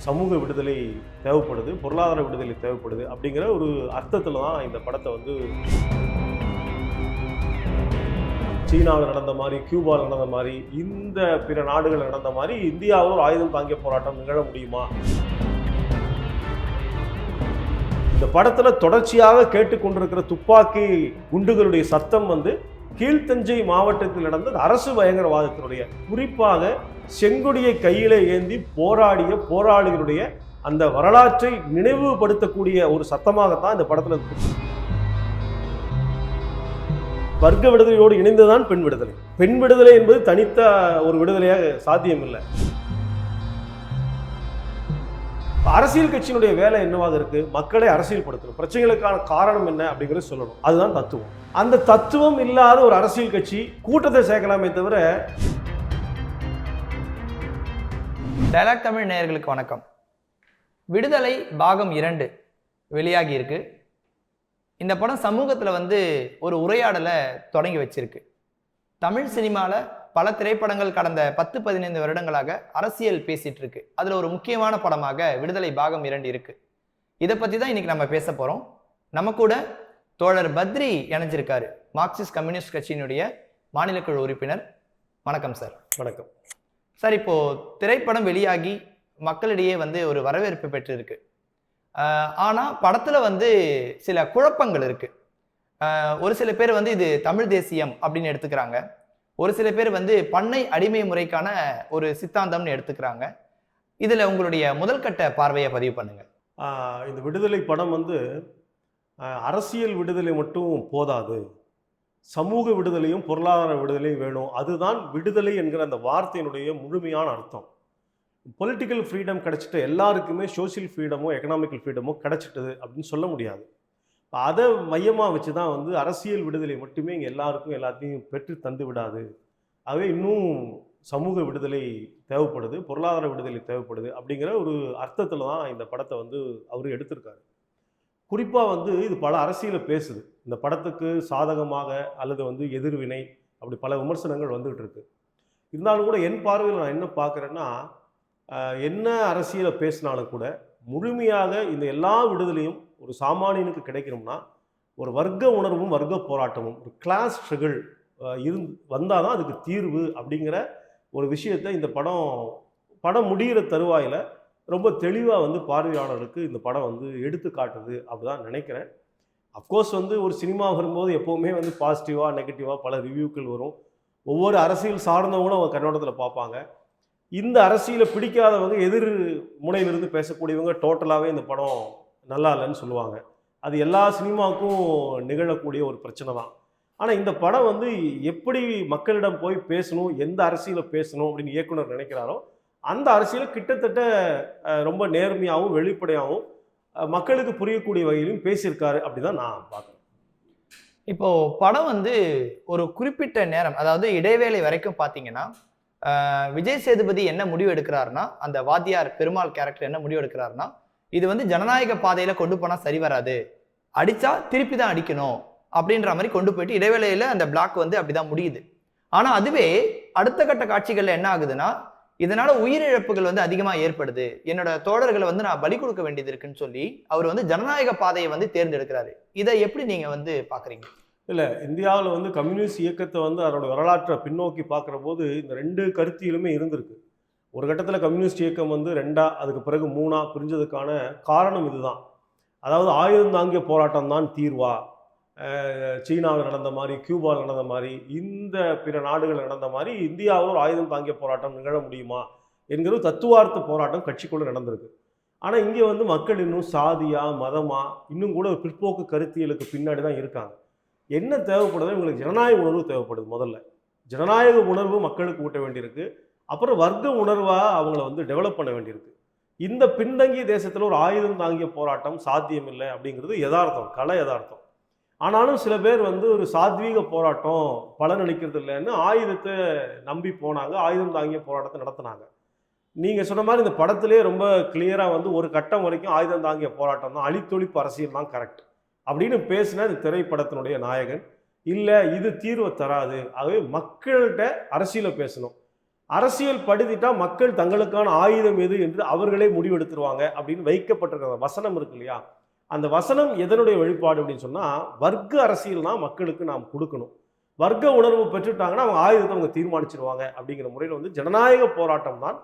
சமூக விடுதலை தேவைப்படுது பொருளாதார விடுதலை தேவைப்படுது அப்படிங்கிற ஒரு அர்த்தத்தில் தான் இந்த படத்தை வந்து சீனாவில் நடந்த மாதிரி கியூபாவில் நடந்த மாதிரி இந்த பிற நாடுகள் நடந்த மாதிரி இந்தியாவில் ஒரு ஆயுதம் தாங்கிய போராட்டம் நிகழ முடியுமா? இந்த படத்தில் தொடர்ச்சியாக கேட்டுக்கொண்டிருக்கிற துப்பாக்கி குண்டுகளுடைய சத்தம் வந்து கீழ்த்தஞ்சை மாவட்டத்தில் நடந்த அரசு பயங்கரவாதத்தினுடைய குறிப்பாக செங்கொடியை கையில ஏந்தி போராடிய போராளிகளுடைய அந்த வரலாற்றை நினைவுபடுத்தக்கூடிய ஒரு சத்தமாகத்தான் இந்த படத்தில் இருக்கு. வர்க்க விடுதலையோடு இணைந்துதான் பெண் விடுதலை பெண் விடுதலை என்பது தனித்த ஒரு விடுதலையாக சாத்தியம் இல்லை அரசியல் கட்சியினுடைய வேலை என்னவாக இருக்கு? மக்களை அரசியல்படுத்தணும். பிரச்சனைகளுக்கான காரணம் என்ன அப்படிங்கறத சொல்லணும். அதுதான் தத்துவம். அந்த தத்துவம் இல்லாத ஒரு அரசியல் கட்சி கூட்டத்தை சேர்க்கலாமே தவிர டைலாக் தமிழ் நேயர்களுக்கு வணக்கம். விடுதலை பாகம் இரண்டு வெளியாகி இருக்கு. இந்த படம் சமூகத்தில் வந்து ஒரு உரையாடலை தொடங்கி வச்சிருக்கு. தமிழ் சினிமாவில் பல திரைப்படங்கள் கடந்த பத்து பதினைந்து வருடங்களாக அரசியல் பேசிட்டு இருக்கு அதில் ஒரு முக்கியமான படமாக விடுதலை பாகம் இரண்டு இருக்கு. இதை பற்றி தான் இன்னைக்கு நம்ம பேச போகிறோம் நம்ம கூட தோழர் பத்ரி இணைஞ்சிருக்காரு. மார்க்சிஸ்ட் கம்யூனிஸ்ட் கட்சியினுடைய மாநிலக்குழு உறுப்பினர். வணக்கம் சார். வணக்கம். சார் இப்போ திரைப்படம் வெளியாகி மக்களிடையே வந்து ஒரு வரவேற்பு பெற்றிருக்கு. ஆஹ் ஆனா படத்துல வந்து சில குழப்பங்கள் இருக்கு. ஆஹ் ஒரு சில பேர் வந்து இது தமிழ் தேசியம் அப்படின்னு எடுத்துக்கிறாங்க. ஒரு சில பேர் வந்து பண்ணை அடிமை முறைக்கான ஒரு சித்தாந்தம்னு எடுத்துக்கிறாங்க. இதில் உங்களுடைய முதல் கட்ட பார்வையை பதிவு பண்ணுங்க. இந்த விடுதலை படம் வந்து அரசியல் விடுதலை மட்டும் போதாது. சமூக விடுதலையும் பொருளாதார விடுதலையும் வேணும். அதுதான் விடுதலை என்கிற அந்த வார்த்தையினுடைய முழுமையான அர்த்தம். பொலிட்டிக்கல் ஃப்ரீடம் கிடைச்சிட்டு எல்லாருக்குமே சோஷியல் ஃப்ரீடமோ எக்கனாமிக்கல் ஃப்ரீடமோ கிடைச்சிட்டது அப்படின்னு சொல்ல முடியாது. அதை மையமாக வச்சு தான் வந்து அரசியல் விடுதலை மட்டுமே இங்கே எல்லாருக்கும் எல்லாத்தையும் பெற்று தந்து விடாது. ஆகவே இன்னும் சமூக விடுதலை தேவைப்படுது பொருளாதார விடுதலை தேவைப்படுது அப்படிங்கிற ஒரு அர்த்தத்தில் தான் இந்த படத்தை வந்து அவர் எடுத்திருக்காரு. குறிப்பாக வந்து இது பல அரசியலை பேசுது. இந்த படத்துக்கு சாதகமாக அல்லது வந்து எதிர்வினை அப்படி பல விமர்சனங்கள் வந்துகிட்டு இருக்கு. இருந்தாலும் கூட என் பார்வையில் நான் என்ன பார்க்குறேன்னா என்ன அரசியலை பேசினாலும் கூட முழுமையாக இந்த எல்லா விடுதலையும் ஒரு சாமானியனுக்கு கிடைக்கணும்னா ஒரு வர்க்க உணர்வும் வர்க்க போராட்டமும் ஒரு கிளாஸ் ஸ்ட்ரகிள் இருந்து வந்தால் தான் அதுக்கு தீர்வு அப்படிங்கிற ஒரு விஷயத்தை இந்த படம் படம் முடிகிற தருவாயில் ரொம்ப தெளிவாக வந்து பார்வையாளருக்கு இந்த படம் வந்து எடுத்து காட்டுது அப்படிதான் நினைக்கிறேன். அஃப்கோர்ஸ் வந்து ஒரு சினிமா வரும்போது எப்போவுமே வந்து பாசிட்டிவாக நெகட்டிவாக பல ரிவ்யூக்கள் வரும். ஒவ்வொரு அரசியல் சார்ந்தவங்களும் அவங்க கண்ணோட்டத்தில் பார்ப்பாங்க. இந்த அரசியலை பிடிக்காதவங்க எதிர் முனையிலிருந்து பேசக்கூடியவங்க டோட்டலாகவே இந்த படம் நல்லா இல்லைன்னு சொல்லுவாங்க. அது எல்லா சினிமாவுக்கும் நிகழக்கூடிய ஒரு பிரச்சனை தான். ஆனால் இந்த படம் வந்து எப்படி மக்களிடம் போய் பேசணும் எந்த அரசியலை பேசணும் அப்படின்னு இயக்குனர் நினைக்கிறாரோ அந்த அரசியலை கிட்டத்தட்ட ரொம்ப நேர்மையாகவும் வெளிப்படையாகவும் மக்களுக்கு புரியக்கூடிய வகையிலும் பேசியிருக்காரு அப்படிதான் நான் பார்க்குறேன். இப்போ படம் வந்து ஒரு குறிப்பிட்ட நேரம் அதாவது இடைவேளை வரைக்கும் பார்த்தீங்கன்னா விஜய் சேதுபதி என்ன முடிவு எடுக்கிறாருன்னா அந்த வாத்தியார் பெருமாள் கேரக்டர் என்ன முடிவு எடுக்கிறாருன்னா இது வந்து ஜனநாயக பாதையில கொண்டு போனா சரி வராது. அடிச்சா திருப்பி தான் அடிக்கணும் அப்படின்ற மாதிரி கொண்டு போயிட்டு இடைவேளையில அந்த பிளாக் வந்து அப்படிதான் முடியுது. ஆனா அதுவே அடுத்த கட்ட காட்சிகள்ல என்ன ஆகுதுன்னா இதனால உயிரிழப்புகள் வந்து அதிகமா ஏற்படுது. என்னோட தோழர்களை வந்து நான் பலி கொடுக்க வேண்டியது இருக்குன்னு சொல்லி அவர் வந்து ஜனநாயக பாதையை வந்து தேர்ந்தெடுக்கிறாரு. இதை எப்படி நீங்க வந்து பாக்குறீங்க? இல்லை இந்தியாவில் வந்து கம்யூனிஸ்ட் இயக்கத்தை வந்து அதோட வரலாற்றை பின்னோக்கி பார்க்குற போது இந்த ரெண்டு கருத்தியிலுமே இருந்திருக்கு. ஒரு கட்டத்தில் கம்யூனிஸ்ட் இயக்கம் வந்து ரெண்டாக அதுக்கு பிறகு மூணாக பிரிஞ்சதுக்கான காரணம் இதுதான். அதாவது ஆயுதம் தாங்கிய போராட்டம் தான் தீர்வா சீனாவில் நடந்த மாதிரி கியூபாவில் நடந்த மாதிரி இந்த பிற நாடுகள் நடந்த மாதிரி இந்தியாவில் ஒரு ஆயுதம் தாங்கிய போராட்டம் நிகழ முடியுமா என்கிற தத்துவார்த்த போராட்டம் கட்சிக்குள்ளே நடந்திருக்கு. ஆனால் இங்கே வந்து மக்கள் இன்னும் சாதியா மதமாக இன்னும் கூட ஒரு பிற்போக்கு கருத்தியலுக்கு பின்னாடி தான் இருக்காங்க. என்ன தேவைப்படுதோ இவங்களுக்கு ஜனநாயக உணர்வு தேவைப்படுது முதல்ல. ஜனநாயக உணர்வு மக்களுக்கு ஊட்ட வேண்டியிருக்கு. அப்புறம் வர்க்க உணர்வாக அவங்கள வந்து டெவலப் பண்ண வேண்டியிருக்கு. இந்த பின்தங்கிய தேசத்தில் ஒரு ஆயுதம் தாங்கிய போராட்டம் சாத்தியமில்லை அப்படிங்கிறது யதார்த்தம் கலை யதார்த்தம். ஆனாலும் சில பேர் வந்து ஒரு சாத்வீக போராட்டம் பலனளிக்கிறது இல்லைன்னு ஆயுதத்தை நம்பி போனாங்க ஆயுதம் தாங்கிய போராட்டத்தை நடத்தினாங்க. நீங்கள் சொன்ன மாதிரி இந்த படத்திலே ரொம்ப கிளியராக வந்து ஒரு கட்டம் வரைக்கும் ஆயுதம் தாங்கிய போராட்டம் தான் அழித்தொழிப்பு அரசியல் தான் கரெக்ட் அப்படின்னு பேசின இந்த திரைப்படத்தினுடைய நாயகன் இல்லை இது தீர்வை தராது. ஆகவே மக்கள்கிட்ட அரசியலை பேசணும். அரசியல் படுத்திட்டா மக்கள் தங்களுக்கான ஆயுதம் எது என்று அவர்களே முடிவெடுத்துருவாங்க அப்படின்னு வைக்கப்பட்டிருக்கிற வசனம் இருக்கு இல்லையா? அந்த வசனம் எதனுடைய வெளிப்பாடு அப்படின்னு சொன்னா வர்க்க அரசியல் தான் மக்களுக்கு நாம் கொடுக்கணும். வர்க்க உணர்வு பெற்றுட்டாங்கன்னா அவங்க ஆயுதத்தை அவங்க தீர்மானிச்சிருவாங்க அப்படிங்கிற முறையில் வந்து ஜனநாயக போராட்டம் தான்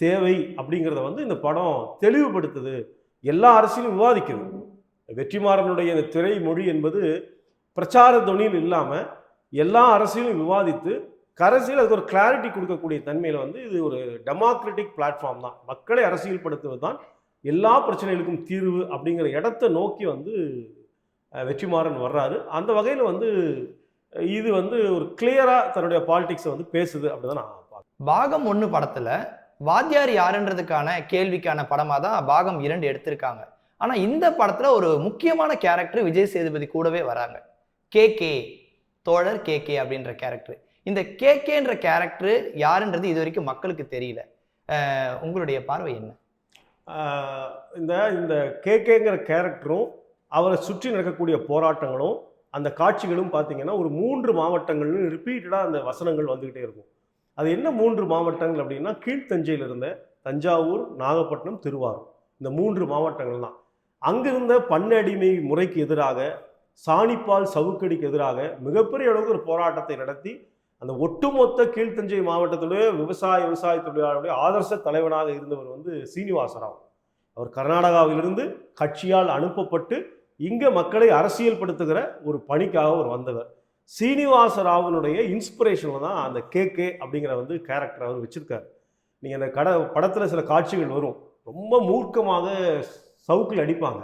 தேவை அப்படிங்கிறத வந்து இந்த படம் தெளிவுபடுத்துது. எல்லா அரசியலும் விவாதிக்கிறது வெற்றிமாறனுடைய இந்த திரை மொழி என்பது பிரச்சார தொனியில் இல்லாமல் எல்லா அரசியலும் விவாதித்து கரசியல் அதுக்கு ஒரு கிளாரிட்டி கொடுக்கக்கூடிய தன்மையில் வந்து இது ஒரு டெமோக்ராட்டிக் பிளாட்ஃபார்ம் தான். மக்களை அரசியல்படுத்துவது தான் எல்லா பிரச்சனைகளுக்கும் தீர்வு அப்படிங்கிற இடத்த நோக்கி வந்து வெற்றிமாறன் வர்றாரு. அந்த வகையில் வந்து இது வந்து ஒரு கிளியராக தன்னுடைய பாலிடிக்ஸை வந்து பேசுது அப்படின்னு நான் பார்க்குறேன். பாகம் ஒன்று படத்தில் வாத்தியார் யாருன்றதுக்கான கேள்விக்கான படமாக தான் பாகம் இரண்டு எடுத்திருக்காங்க. ஆனால் இந்த படத்தில் ஒரு முக்கியமான கேரக்டர் விஜய் சேதுபதி கூடவே வராங்க. கே கே தோழர் கே கே அப்படின்ற கேரக்டர் இந்த கேகேன்ற கேரக்டர் யாருன்றது இது வரைக்கும் மக்களுக்கு தெரியல. உங்களுடைய பார்வை என்ன? இந்த இந்த கேகேங்கிற கேரக்டரும் அவரை சுற்றி நடக்கக்கூடிய போராட்டங்களும் அந்த காட்சிகளும் பார்த்தீங்கன்னா ஒரு மூன்று மாவட்டங்கள்னு ரிப்பீட்டடாக அந்த வசனங்கள் வந்துக்கிட்டே இருக்கும். அது என்ன மூன்று மாவட்டங்கள் அப்படின்னா கீழ்த்தஞ்சையில் இருந்த தஞ்சாவூர் நாகப்பட்டினம் திருவாரூர். இந்த மூன்று மாவட்டங்கள் தான். அங்கிருந்த பண்ணடிமை முறைக்கு எதிராக சாணிப்பால் சவுக்கடிக்கு எதிராக மிகப்பெரிய அளவுக்கு ஒரு போராட்டத்தை நடத்தி அந்த ஒட்டுமொத்த கீழ்த்தஞ்சை மாவட்டத்துடைய விவசாய விவசாய தொழிலாளருடைய ஆதர்ச தலைவனாக இருந்தவர் வந்து சீனிவாசராவ். அவர் கர்நாடகாவிலிருந்து கட்சியால் அனுப்பப்பட்டு இங்கே மக்களை அரசியல்படுத்துகிற ஒரு பணிக்காக அவர் வந்தவர். சீனிவாசராவனுடைய இன்ஸ்பிரேஷனில் தான் அந்த கே கே அப்படிங்கிற வந்து கேரக்டர் அவர் வச்சிருக்காரு. நீங்கள் அந்த கட படத்தில் சில காட்சிகள் வரும். ரொம்ப மூர்க்கமாக சவுக்கில் அடிப்பாங்க.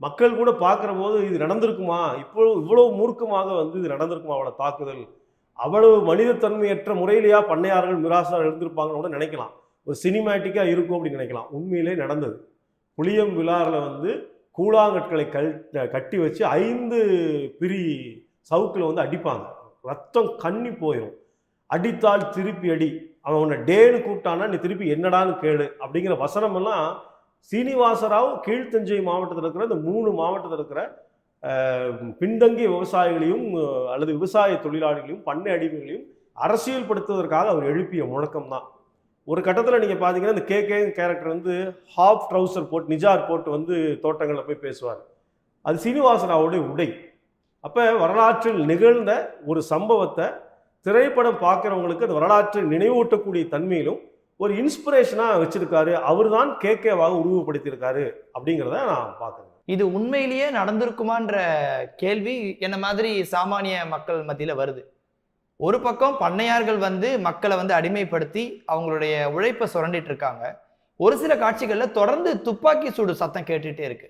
மக்கள் கூட பார்க்குற போது இது நடந்திருக்குமா? இப்போ இவ்வளோ மூர்க்கமாக வந்து இது நடந்திருக்குமா? அவளை தாக்குதல் அவ்வளவு மனிதத்தன்மையற்ற முறையிலேயா பண்ணையார்கள் மிராசார் எழுந்திருப்பாங்கன்னு கூட நினைக்கலாம். ஒரு சினிமேட்டிக்காக இருக்கும் அப்படின்னு நினைக்கலாம். உண்மையிலே நடந்தது. புளியம் விழாவில் வந்து கூழாங்கற்களை கல் கட்டி வச்சு ஐந்து பிரி சவுக்கில் வந்து அடிப்பாங்க. ரத்தம் கண்ணி போயிடும் அடித்தால் திருப்பி அடி. அவன் உன்னை டேன்னு கூப்பிட்டானா நீ திருப்பி என்னடான்னு கேளு அப்படிங்கிற வசனமெல்லாம் சீனிவாசராவ் கீழ்த்தஞ்சை மாவட்டத்தில் இருக்கிற இந்த மூணு மாவட்டத்தில் இருக்கிற பின்தங்கிய விவசாயிகளையும் அல்லது விவசாய தொழிலாளிகளையும் பண்ணை அடிமைகளையும் அரசியல்படுத்துவதற்காக அவர் எழுப்பிய முழக்கம் தான் ஒரு கட்டத்தில் நீங்கள் பார்த்தீங்கன்னா இந்த கே கே கேரக்டர் வந்து ஹாஃப் ட்ரௌசர் போட்டு நிஜார் போட்டு வந்து தோட்டங்களில் போய் பேசுவார். அது சீனிவாசராவுடைய உடை. அப்போ வரலாற்றில் நிகழ்ந்த ஒரு சம்பவத்தை திரைப்படம் பார்க்குறவங்களுக்கு அந்த வரலாற்றை நினைவூட்டக்கூடிய தன்மையிலும் ஒரு இன்ஸ்பிரேஷனாக வச்சுருக்காரு. அவர் தான் கேகேவாக உருவப்படுத்தியிருக்காரு அப்படிங்கிறத நான் பார்க்குறேன். இது உண்மையிலேயே நடந்திருக்குமான்ற கேள்வி என்ன மாதிரி சாமானிய மக்கள் மத்தியில் வருது. ஒரு பக்கம் பண்ணையார்கள் வந்து மக்களை வந்து அடிமைப்படுத்தி அவங்களுடைய உழைப்பை சுரண்டிட்டு இருக்காங்க. ஒரு சில காட்சிகளில் தொடர்ந்து துப்பாக்கி சூடு சத்தம் கேட்டுட்டே இருக்கு.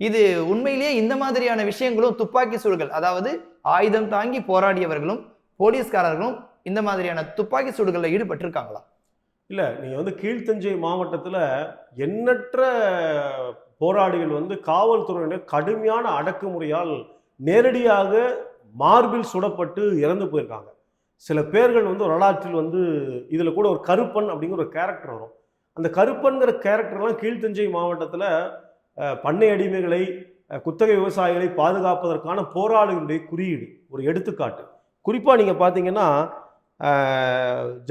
இது உண்மையிலேயே இந்த மாதிரியான விஷயங்களும் துப்பாக்கி சூடுகள் அதாவது ஆயுதம் தாங்கி போராடியவர்களும் போலீஸ்காரர்களும் இந்த மாதிரியான துப்பாக்கி சூடுகளில் ஈடுபட்டிருக்காங்களா? இல்லை நீங்கள் வந்து கீழ்த்தஞ்சை மாவட்டத்தில் எண்ணற்ற போராளிகள் வந்து காவல்துறையினர் கடுமையான அடக்குமுறையால் நேரடியாக மார்பில் சுடப்பட்டு இறந்து போயிருக்காங்க. சில பேர்கள் வந்து வரலாற்றில் வந்து இதில் கூட ஒரு கருப்பன் அப்படிங்கிற ஒரு கேரக்டர் வரும். அந்த கருப்பன்கிற கேரக்டர்லாம் கீழ்த்தஞ்சை மாவட்டத்தில் பண்ணை அடிமைகளை குத்தகை விவசாயிகளை பாதுகாப்பதற்கான போராளிகளுடைய குறியீடு ஒரு எடுத்துக்காட்டு. குறிப்பாக நீங்கள் பார்த்தீங்கன்னா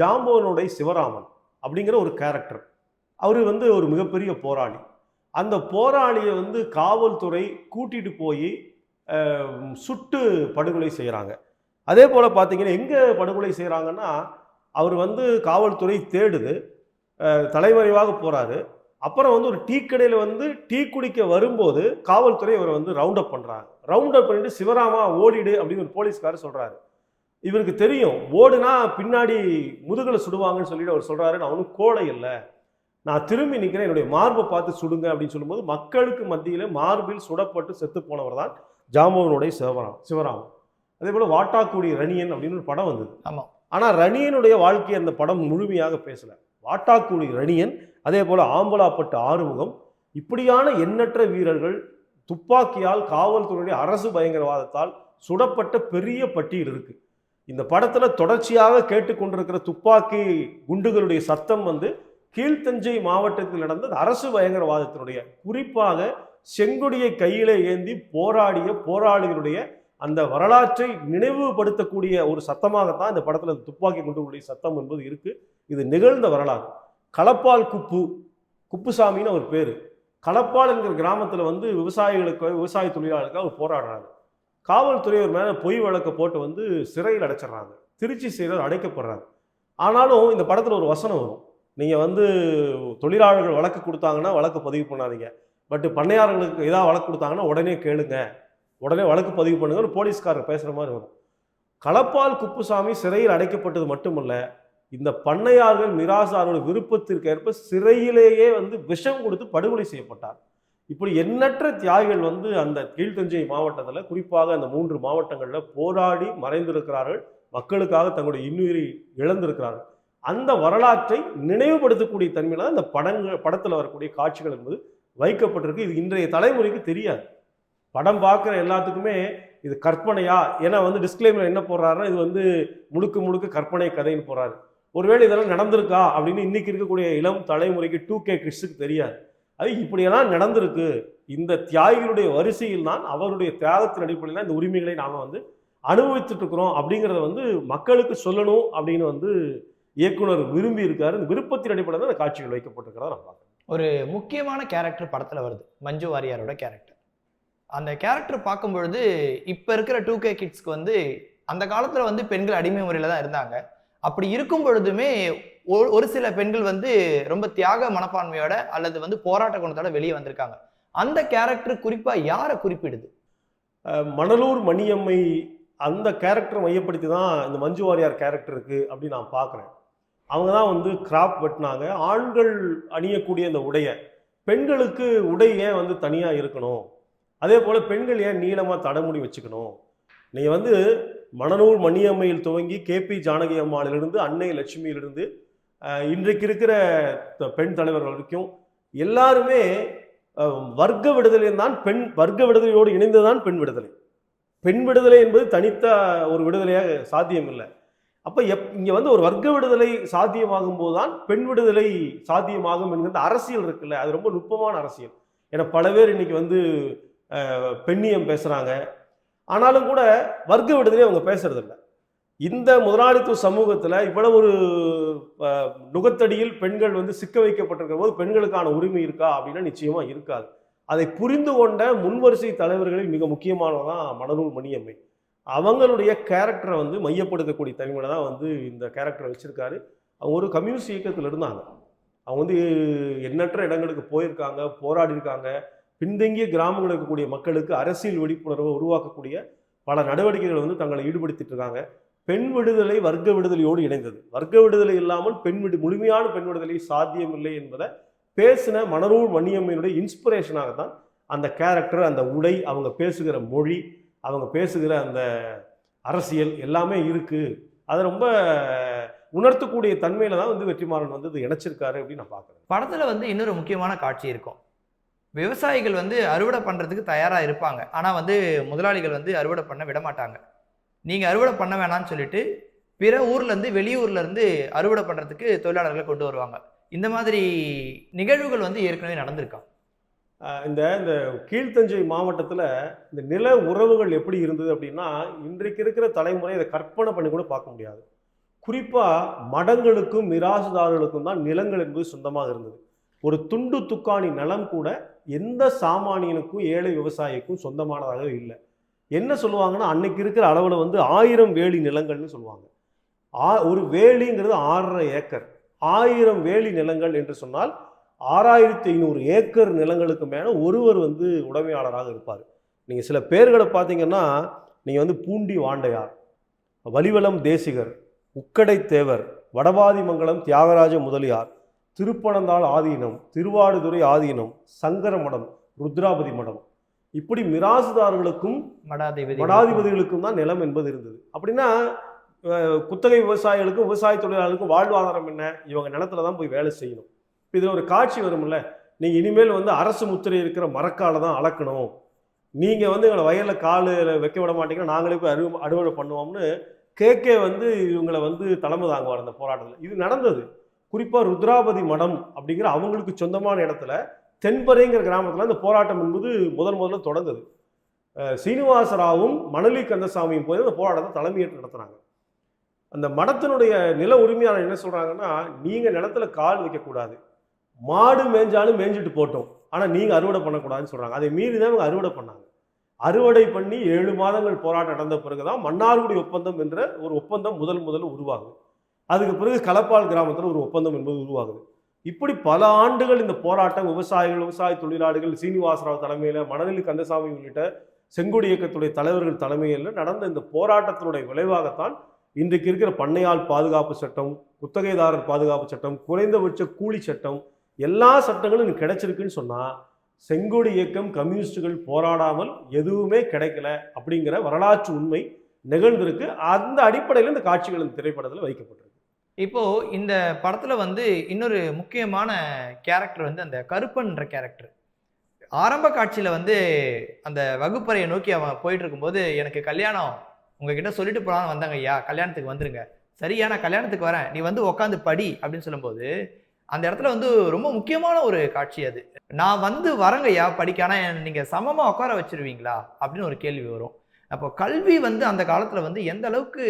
ஜாம்போனுடைய ஜாம்பவனுடைய சிவராமன் அப்படிங்கிற ஒரு கேரக்டர் அவர் வந்து ஒரு மிகப்பெரிய போராளி. அந்த போராளியை வந்து காவல்துறை கூட்டிட்டு போய் சுட்டு படுகொலை செய்கிறாங்க அதே போல் பார்த்தீங்கன்னா எங்கே படுகொலை செய்கிறாங்கன்னா அவர் வந்து காவல்துறை தேடுது தலைமறைவாக போகிறாரு அப்புறம் வந்து ஒரு டீ கடையில் வந்து டீ குடிக்க வரும்போது காவல்துறை இவரை வந்து ரவுண்ட் அப் பண்ணுறாங்க ரவுண்ட் அப் பண்ணிட்டு சிவராமா ஓடிடு அப்படின்னு ஒரு போலீஸ்காரர் சொல்கிறாரு இவருக்கு தெரியும் ஓடுனா பின்னாடி முதுகில் சுடுவாங்கன்னு சொல்லிட்டு அவர் சொல்கிறாரு நான் ஒன்றும் கோழை இல்லை. நான் திரும்பி நிற்கிறேன் என்னுடைய மார்பை பார்த்து சுடுங்க அப்படின்னு சொல்லும்போது மக்களுக்கு மத்தியில் மார்பில் சுடப்பட்டு செத்து போனவர் தான் ஜாம்பவனுடைய சிவராம் சிவராமன். அதே போல் வாட்டாக்குடி ரணியன் அப்படின்னு ஒரு படம் வந்தது. ஆமாம் ஆனால் ரணியனுடைய வாழ்க்கையை அந்த படம் முழுமையாக பேசல. வாட்டாக்குடி ரணியன் அதே போல் ஆம்பலாப்பட்டு ஆறுமுகம் இப்படியான எண்ணற்ற வீரர்கள் துப்பாக்கியால் காவல்துறையுடைய அரசு பயங்கரவாதத்தால் சுடப்பட்ட பெரிய பட்டியல் இருக்கு. இந்த படத்துல தொடர்ச்சியாக கேட்டுக்கொண்டிருக்கிற துப்பாக்கி குண்டுகளுடைய சத்தம் வந்து கீழ்த்தஞ்சை மாவட்டத்தில் நடந்த அரசு பயங்கரவாதத்தினுடைய குறிப்பாக செங்கொடியை கையிலே ஏந்தி போராடிய போராளிகளுடைய அந்த வரலாற்றை நினைவுபடுத்தக்கூடிய ஒரு சத்தமாகத்தான் இந்த படத்தில் துப்பாக்கி குண்டுகளுடைய சத்தம் என்பது இருக்கு. இது நிகழ்ந்த வரலாறு. களப்பால் குப்பு குப்புசாமின்னு அவர் பேர். களப்பால் என்கிற கிராமத்தில் வந்து விவசாயிகளுக்கு விவசாய தொழிலாளர்களுக்காக அவர் போராடுறாரு. காவல்துறை மேலே பொய் வழக்கை போட்டு வந்து சிறையில் அடைச்சிடுறாங்க. திருச்சி சிறையில் அடைக்கப்படுறாங்க. ஆனாலும் இந்த படத்தில் ஒரு வசனம் வரும். நீங்கள் வந்து தொழிலாளர்கள் வழக்கு கொடுத்தாங்கன்னா வழக்கு பதிவு பண்ணாதீங்க. பட் பண்ணையாளர்களுக்கு ஏதாவது வழக்கு கொடுத்தாங்கன்னா உடனே கேளுங்க. உடனே வழக்கு பதிவு பண்ணுங்க போலீஸ்காரர் பேசுகிற மாதிரி வரும். களப்பால் குப்புசாமி சிறையில் அடைக்கப்பட்டது மட்டுமல்ல இந்த பண்ணையார்கள் மிராசாரோட விருப்பத்திற்கு ஏற்ப சிறையிலேயே வந்து விஷம் கொடுத்து படுகொலை செய்யப்பட்டார். இப்படி எண்ணற்ற தியாகிகள் வந்து அந்த கீழ்த்தஞ்சை மாவட்டத்தில் குறிப்பாக அந்த மூன்று மாவட்டங்களில் போராடி மறைந்திருக்கிறார்கள். மக்களுக்காக தங்களுடைய இன்னுயிரை இழந்திருக்கிறார்கள். அந்த வரலாற்றை நினைவுபடுத்தக்கூடிய தன்மையில் தான் இந்த படங்கள் படத்தில் வரக்கூடிய காட்சிகள் என்பது வைக்கப்பட்டிருக்கு. இது இன்றைய தலைமுறைக்கு தெரியாது. படம் பார்க்குற எல்லாத்துக்குமே இது கற்பனையா ஏன்னா வந்து டிஸ்கிளைமர் என்ன போடுறாருன்னா இது வந்து முழுக்க முழுக்க கற்பனை கதைன்னு போறாரு ஒருவேளை இதெல்லாம் நடந்திருக்கா அப்படின்னு இன்றைக்கி இருக்கக்கூடிய இளம் தலைமுறைக்கு டூ கே கிட்ஸுக்கு தெரியாது. அது இப்படியெல்லாம் நடந்திருக்கு. இந்த தியாகிகளுடைய வரிசையில் தான் அவருடைய தியாகத்தின் அடிப்படையில் தான் இந்த உரிமைகளை நாம் வந்து அனுபவித்துட்டு இருக்கிறோம் அப்படிங்கிறத வந்து மக்களுக்கு சொல்லணும் அப்படின்னு வந்து இயக்குனர் விரும்பி இருக்காரு. இந்த விருப்பத்தின் அடிப்படையில் தான் இந்த காட்சிகள் வைக்கப்பட்டிருக்கிறதா நான் பார்க்குறேன். ஒரு முக்கியமான கேரக்டர் படத்துல வருது. மஞ்சு வாரியாரோட கேரக்டர் அந்த கேரக்டர் பார்க்கும் பொழுது இப்ப இருக்கிற டூ கே கிட்ஸ்க்கு வந்து அந்த காலத்துல வந்து பெண்கள் அடிமை முறையில தான் இருந்தாங்க. அப்படி இருக்கும் பொழுதுமே ஒரு- சில பெண்கள் வந்து ரொம்ப தியாக மனப்பான்மையோட அல்லது வந்து போராட்ட குணத்தோட வெளியே வந்திருக்காங்க. அந்த கேரக்டர் குறிப்பா யாரை குறிப்பிடுது? மணலூர் மணியம்மை அந்த கேரக்டரை மையப்படுத்தி தான் இந்த மஞ்சு வாரியார் கேரக்டர் இருக்கு அப்படின்னு நான் பார்க்குறேன். அவங்க தான் வந்து கிராப் வெட்டினாங்க. ஆண்கள் அணியக்கூடிய அந்த உடையை பெண்களுக்கு உடை ஏன் வந்து தனியாக இருக்கணும்? அதே போல் பெண்கள் ஏன் நீளமாக தடமுடி வச்சுக்கணும்? நீங்கள் வந்து மணலூர் மணியம்மையில் துவங்கி கேபி ஜானகி அம்மாளிலிருந்து அன்னை லட்சுமியிலிருந்து இன்றைக்கு இருக்கிற பெண் தலைவர்கள் வரைக்கும் எல்லாருமே வர்க்க விடுதலை தான் பெண் வர்க்க விடுதலையோடு இணைந்ததான் பெண் விடுதலை. பெண் விடுதலை என்பது தனித்த ஒரு விடுதலையாக சாத்தியம் இல்லை அப்போ எப் இங்கே வந்து ஒரு வர்க்க விடுதலை சாத்தியமாகும் போது தான் பெண் விடுதலை சாத்தியமாகும் என்கிற அரசியல் இருக்குல்ல. அது ரொம்ப நுட்பமான அரசியல். ஏன்னா பல பேர் இன்னைக்கு வந்து பெண்ணியம் பேசுகிறாங்க ஆனாலும் கூட வர்க்க விடுதலை அவங்க பேசுறதில்ல. இந்த முதலாளித்துவ சமூகத்தில் இவ்வளவு ஒரு நுகத்தடியில் பெண்கள் வந்து சிக்க வைக்கப்பட்டிருக்கிற போது பெண்களுக்கான உரிமை இருக்கா அப்படின்னா நிச்சயமாக இருக்காது. அதை புரிந்து கொண்ட முன்வரிசை தலைவர்களில் மிக முக்கியமானதான் தான் மணலூர் மணியம்மை. அவங்களுடைய கேரக்டரை வந்து மையப்படுத்தக்கூடிய தனிமையில தான் வந்து இந்த கேரக்டரை வச்சுருக்காரு. அவங்க ஒரு கம்யூனிஸ்ட் இயக்கத்தில் இருந்தாங்க. அவங்க வந்து எண்ணற்ற இடங்களுக்கு போயிருக்காங்க போராடி இருக்காங்க. பின்தங்கிய கிராமங்களில் இருக்கக்கூடிய மக்களுக்கு அரசியல் விழிப்புணர்வை உருவாக்கக்கூடிய பல நடவடிக்கைகள் வந்து தங்களை ஈடுபடுத்திட்டு இருக்காங்க. பெண் விடுதலை வர்க்க விடுதலையோடு இணைந்தது. வர்க்க விடுதலை இல்லாமல் பெண் விடு முழுமையான பெண் விடுதலை சாத்தியமில்லை என்பதை பேசின மணரூர் வன்னியம்மையினுடைய இன்ஸ்பிரேஷனாக தான் அந்த கேரக்டர் அந்த உடை அவங்க பேசுகிற மொழி அவங்க பேசுகிற அந்த அரசியல் எல்லாமே இருக்குது அதை ரொம்ப உணர்த்தக்கூடிய தன்மையில தான் வந்து வெற்றிமாறன் வந்து இது இணைச்சிருக்காரு அப்படின்னு நான் பார்க்குறேன். படத்தில் வந்து இன்னொரு முக்கியமான காட்சி இருக்கும். விவசாயிகள் வந்து அறுவடை பண்ணுறதுக்கு தயாராக இருப்பாங்க. ஆனால் வந்து முதலாளிகள் வந்து அறுவடை பண்ண விட மாட்டாங்க. நீங்கள் அறுவடை பண்ண வேணாம்னு சொல்லிட்டு பிற ஊர்லேருந்து வெளியூர்லேருந்து அறுவடை பண்ணுறதுக்கு தொழிலாளர்களை கொண்டு வருவாங்க. இந்த மாதிரி நிகழ்வுகள் வந்து ஏற்கனவே நடந்திருக்கான் இந்த இந்த கீழ்த்தஞ்சை மாவட்டத்தில் இந்த நில உறவுகள் எப்படி இருந்தது அப்படின்னா இன்றைக்கு இருக்கிற தலைமுறை இதை கற்பனை பண்ணி கூட பார்க்க முடியாது. குறிப்பாக மடங்களுக்கும் மிராசுதாரர்களுக்கும் தான் நிலங்கள் என்பது சொந்தமாக இருந்தது. ஒரு துண்டு துக்காணி நிலம் கூட எந்த சாமானியனுக்கும் ஏழை விவசாயிக்கும் சொந்தமானதாக இல்லை. என்ன சொல்லுவாங்கன்னா அன்னைக்கு இருக்கிற அளவில் வந்து ஆயிரம் வேலி நிலங்கள்னு சொல்லுவாங்க. ஆ ஒரு வேலிங்கிறது ஆறரை ஏக்கர். ஆயிரம் வேலி நிலங்கள் என்று சொன்னால் ஆறாயிரத்தி ஐநூறு ஏக்கர் நிலங்களுக்கு மேலே ஒருவர் வந்து உடைமையாளராக இருப்பார். நீங்கள் சில பேர்களை பார்த்தீங்கன்னா நீங்கள் வந்து பூண்டி வாண்டையார் வலிவலம் தேசிகர் உக்கடை தேவர் வடபாதிமங்கலம் தியாகராஜ முதலியார் திருப்பனந்தாள் ஆதீனம் திருவாடுதுறை ஆதீனம் சங்கர மடம் ருத்ராபதி மடம். இப்படி மிராசுதாரர்களுக்கும் மடாதிபதி மடாதிபதிகளுக்கும் தான் நிலம் என்பது இருந்தது. அப்படின்னா குத்தகை விவசாயிகளுக்கும் விவசாய தொழிலாளர்களுக்கும் வாழ்வாதாரம் என்ன? இவங்க நிலத்துல தான் போய் வேலை செய்யணும். இதில் ஒரு காட்சி வரும்ல? நீங்கள் இனிமேல் வந்து அரசு முத்திரை இருக்கிற மரக்கால தான் அளக்கணும். நீங்கள் வந்து எங்களை வயலில் கால் வைக்க விட மாட்டீங்கன்னா நாங்களே போய் அறுவ அறுவடை பண்ணுவோம்னு கேகே வந்து இவங்களை வந்து தலைமை தாங்குவார் அந்த போராட்டத்தில். இது நடந்தது. குறிப்பாக ருத்ராபதி மடம் அப்படிங்கிற அவங்களுக்கு சொந்தமான இடத்துல தென்பறைங்கிற கிராமத்தில் அந்த போராட்டம் என்பது முதல் முதல்ல தொடர்ந்தது சீனிவாசராவும் மணலி கந்தசாமியும் போய் அந்த போராட்டத்தை தலைமையேற்று நடத்துகிறாங்க அந்த மடத்தினுடைய நில உரிமையாளர் என்ன சொல்கிறாங்கன்னா நீங்கள் நிலத்துல கால் வைக்கக்கூடாது. மாடு மேய்ஞ்சாலும் மேய்ஞ்சிட்டு போட்டோம். ஆனால் நீங்கள் அறுவடை பண்ணக்கூடாதுன்னு சொல்கிறாங்க அதை மீறி தான் இவங்க அறுவடை பண்ணாங்க. அறுவடை பண்ணி ஏழு மாதங்கள் போராட்டம் நடந்த பிறகு தான் மன்னார்குடி ஒப்பந்தம் என்ற ஒரு ஒப்பந்தம் முதல் முதல்ல உருவாகுது. அதுக்கு பிறகு களப்பால் கிராமத்தில் ஒரு ஒப்பந்தம் என்பது உருவாகுது. இப்படி பல ஆண்டுகள் இந்த போராட்டம் விவசாயிகள் விவசாய தொழிலாளர்கள் சீனிவாசராவ் தலைமையில் மணலில் கந்தசாமி உள்ளிட்ட செங்கோடி இயக்கத்துடைய தலைவர்கள் தலைமையில் நடந்த இந்த போராட்டத்தினுடைய விளைவாகத்தான் இன்றைக்கு இருக்கிற பண்ணையால் பாதுகாப்பு சட்டம் குத்தகைதாரர் பாதுகாப்பு சட்டம் குறைந்தபட்ச கூலி சட்டம் எல்லா சட்டங்களும் எனக்கு கிடைச்சிருக்குன்னு சொன்னால் செங்கோடு இயக்கம் கம்யூனிஸ்டுகள் போராடாமல் எதுவுமே கிடைக்கல அப்படிங்கிற வரலாற்று உண்மை நிகழ்ந்திருக்கு. அந்த அடிப்படையில் இந்த காட்சிகள் இந்த திரைப்படத்தில் வைக்கப்பட்டிருக்கு. இப்போ இந்த படத்துல வந்து இன்னொரு முக்கியமான கேரக்டர் வந்து அந்த கருப்பன்ற கேரக்டர் ஆரம்ப காட்சியில் வந்து அந்த வகுப்பறையை நோக்கி அவன் போயிட்டு இருக்கும்போது எனக்கு கல்யாணம் உங்ககிட்ட சொல்லிட்டு போலான்னு வந்தாங்க ஐயா கல்யாணத்துக்கு வந்துருங்க. சரியா நான் கல்யாணத்துக்கு வரேன். நீ வந்து உட்காந்து படி அப்படின்னு சொல்லும்போது அந்த இடத்துல வந்து ரொம்ப முக்கியமான ஒரு காட்சி அது. நான் வந்து வரேங்க படிக்க. ஆனால் நீங்கள் சமமாக உட்கார வச்சிருவீங்களா? அப்படின்னு ஒரு கேள்வி வரும். அப்போ கல்வி வந்து அந்த காலத்தில் வந்து எந்த அளவுக்கு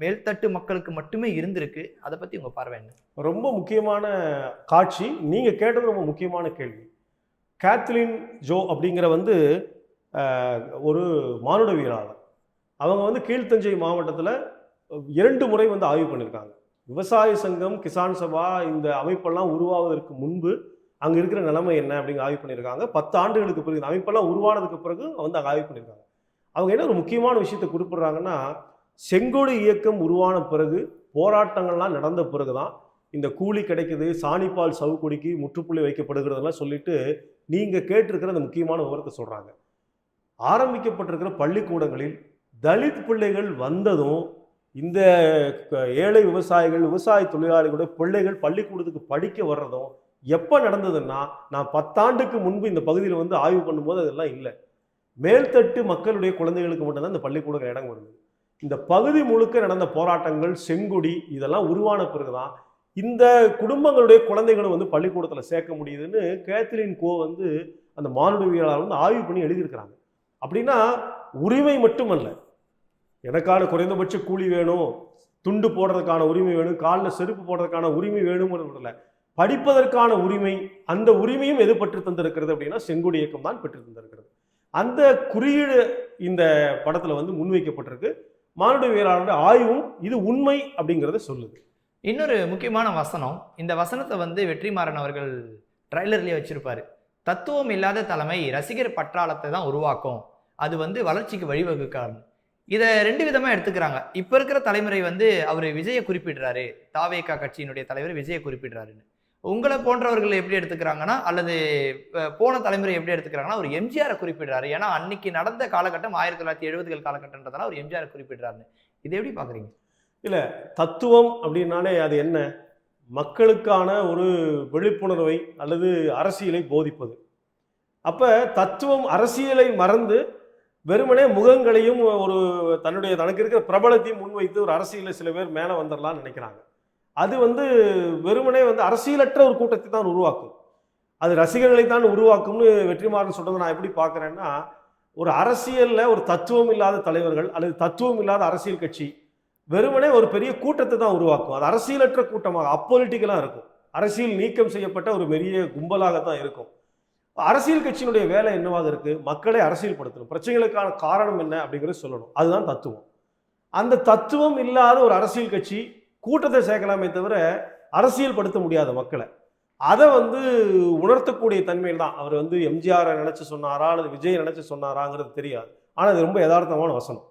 மேல்தட்டு மக்களுக்கு மட்டுமே இருந்திருக்கு? அதை பற்றி உங்கள் பார்வை என்ன? ரொம்ப முக்கியமான காட்சி. நீங்கள் கேட்டது ரொம்ப முக்கியமான கேள்வி. கேத்லின் ஜோ அப்படிங்கிற வந்து ஒரு மானுடவியலாளர் அவங்க வந்து கீழ்த்தஞ்சை மாவட்டத்தில் இரண்டு முறை வந்து ஆய்வு பண்ணியிருக்காங்க விவசாய சங்கம் கிசான் சபா இந்த அமைப்பெல்லாம் உருவாவதற்கு முன்பு அங்கே இருக்கிற நிலைமை என்ன அப்படிங்கிற ஆய்வு பண்ணியிருக்காங்க. பத்து ஆண்டுகளுக்கு பிறகு இந்த அமைப்பெல்லாம் உருவானதுக்கு பிறகு வந்து அங்கே ஆய்வு பண்ணியிருக்காங்க. அவங்க என்ன ஒரு முக்கியமான விஷயத்தை குறிப்பிட்றாங்கன்னா செங்கோடு இயக்கம் உருவான பிறகு போராட்டங்கள்லாம் நடந்த பிறகு தான் இந்த கூலி கிடைக்குது சாணிப்பால் சவுக்குடிக்கு முற்றுப்புள்ளி வைக்கப்படுகிறதெல்லாம் சொல்லிட்டு நீங்கள் கேட்டிருக்கிற அந்த முக்கியமான விவரத்தை சொல்கிறாங்க ஆரம்பிக்கப்பட்டிருக்கிற பள்ளிக்கூடங்களில் தலித் பிள்ளைகள் வந்ததும் இந்த ஏழை விவசாயிகள் விவசாய தொழிலாளிகளுடைய பிள்ளைகள் பள்ளிக்கூடத்துக்கு படிக்க வர்றதும் எப்போ நடந்ததுன்னா நான் பத்தாண்டுக்கு முன்பு இந்த பகுதியில் வந்து ஆய்வு பண்ணும்போது அதெல்லாம் இல்லை. மேல்தட்டு மக்களுடைய குழந்தைகளுக்கு மட்டும்தான் இந்த பள்ளிக்கூடம் இடம் வருது இந்த பகுதி முழுக்க நடந்த போராட்டங்கள் செங்குடி இதெல்லாம் உருவான பிறகு தான் இந்த குடும்பங்களுடைய குழந்தைகளும் வந்து பள்ளிக்கூடத்தில் சேர்க்க முடியுதுன்னு கேத்ரின் கோ வந்து அந்த மானுடவியலாளர் வந்து ஆய்வு பண்ணி எழுதியிருக்கிறாங்க. அப்படின்னா உரிமை மட்டுமல்ல. எனக்கான குறைந்தபட்ச கூலி வேணும் துண்டு போடுறதுக்கான உரிமை வேணும் காலில் செருப்பு போடுறதுக்கான உரிமை வேணுங்கிறது இல்லை படிப்பதற்கான உரிமை அந்த உரிமையும் எது பெற்று தந்திருக்கிறது அப்படின்னா செங்கோடி இயக்கம் தான் பெற்று தந்திருக்கிறது. அந்த குறியீடு இந்த படத்தில் வந்து முன்வைக்கப்பட்டிருக்கு. மானுடவியலாளருடைய ஆய்வும் இது உண்மை அப்படிங்கிறத சொல்லுது. இன்னொரு முக்கியமான வசனம் இந்த வசனத்தை வந்து வெற்றிமாறன் அவர்கள் ட்ரைலர்லேயே வச்சுருப்பார். தத்துவம் இல்லாத தலைமை ரசிகர் பற்றாளத்தை தான் உருவாக்கும். அது வந்து வளர்ச்சிக்கு வழிவகுக்காது. இதை ரெண்டு விதமாக எடுத்துக்கிறாங்க. இப்போ இருக்கிற தலைமுறை வந்து அவர் விஜயை குறிப்பிடுறாரு. தாவேகா கட்சியினுடைய தலைவர் விஜயை குறிப்பிடுறாருன்னு. உங்களை போன்றவர்கள் எப்படி எடுத்துக்கிறாங்கன்னா அல்லது போன தலைமுறை எப்படி எடுத்துக்கிறாங்கன்னா அவர் எம்ஜிஆரை குறிப்பிடுறாரு. ஏன்னா அன்னைக்கு நடந்த காலகட்டம் ஆயிரத்தி தொள்ளாயிரத்தி எழுபதுகள் காலகட்டம்ன்றதால அவர் எம்ஜிஆரை குறிப்பிடுறாருன்னு. இதை எப்படி பார்க்குறீங்க இல்லை தத்துவம் அப்படின்னாலே அது என்ன? மக்களுக்கான ஒரு விழிப்புணர்வை அல்லது அரசியலை போதிப்பது. அப்போ தத்துவம் அரசியலை மறந்து வெறுமனே முகங்களையும் ஒரு தன்னுடைய தனக்கு இருக்கிற பிரபலத்தையும் முன்வைத்து ஒரு அரசியலில் சில பேர் மேலே வந்துடலாம்னு நினைக்கிறாங்க. அது வந்து வெறுமனே வந்து அரசியலற்ற ஒரு கூட்டத்தை தான் உருவாக்கும். அது ரசிகர்களை தான் உருவாக்கும்னு வெற்றிமாறன் சொல்றதை நான் எப்படி பார்க்குறேன்னா ஒரு அரசியலில் ஒரு தத்துவம் இல்லாத தலைவர்கள் அல்லது தத்துவம் இல்லாத அரசியல் கட்சி வெறுமனே ஒரு பெரிய கூட்டத்தை தான் உருவாக்கும். அது அரசியலற்ற கூட்டமாக அப்பொலிட்டிக்கலாக இருக்கும். அரசியல் நீக்கம் செய்யப்பட்ட ஒரு பெரிய கும்பலாக தான் இருக்கும். அரசியல் கட்சியினுடைய வேலை என்னவாக இருக்கு? மக்களை அரசியல்படுத்தணும். பிரச்சனைகளுக்கான காரணம் என்ன அப்படிங்கிறத சொல்லணும். அதுதான் தத்துவம். அந்த தத்துவம் இல்லாத ஒரு அரசியல் கட்சி கூட்டத்தை சேர்க்கலாமே தவிர அரசியல்படுத்த முடியாத மக்களை. அதை வந்து உணர்த்தக்கூடிய தன்மையில் தான். அவர் வந்து எம்ஜிஆரை நினைச்சு சொன்னாரா? அல்லது விஜய் நினைச்சு சொன்னாராங்கிறது தெரியாது. ஆனால் அது ரொம்ப யதார்த்தமான வசனம்.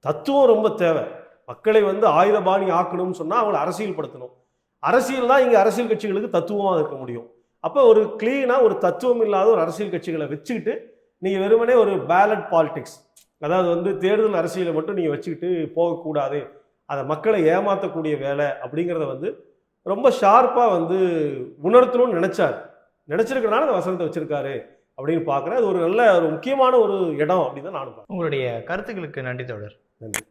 தத்துவம் ரொம்ப தேவை. மக்களை வந்து ஆயுதபாணி ஆக்கணும்னு சொன்னால் அவங்களை அரசியல்படுத்தணும். அரசியல் தான் இங்கே அரசியல் கட்சிகளுக்கு தத்துவமாக இருக்க முடியும். அப்போ ஒரு க்ளீனாக ஒரு தத்துவம் இல்லாத ஒரு அரசியல் கட்சிகளை வச்சுக்கிட்டு நீங்கள் வெறுமனே ஒரு பேலட் பாலிடிக்ஸ் அதாவது வந்து தேர்தல் அரசியலை மட்டும் நீங்கள் வச்சுக்கிட்டு போகக்கூடாது. அதை மக்களை ஏமாற்றக்கூடிய வேலை அப்படிங்கிறத வந்து ரொம்ப ஷார்ப்பாக வந்து உணர்த்தணும்னு நினச்சார். நினச்சிருக்கிறனால அந்த வசனத்தை வச்சுருக்காரு அப்படின்னு பார்க்குறேன் அது ஒரு நல்ல ஒரு முக்கியமான ஒரு இடம் அப்படின்னு தான் நானும் பார்க்குறேன் உங்களுடைய கருத்துக்களுக்கு நன்றி தோழர். நன்றி.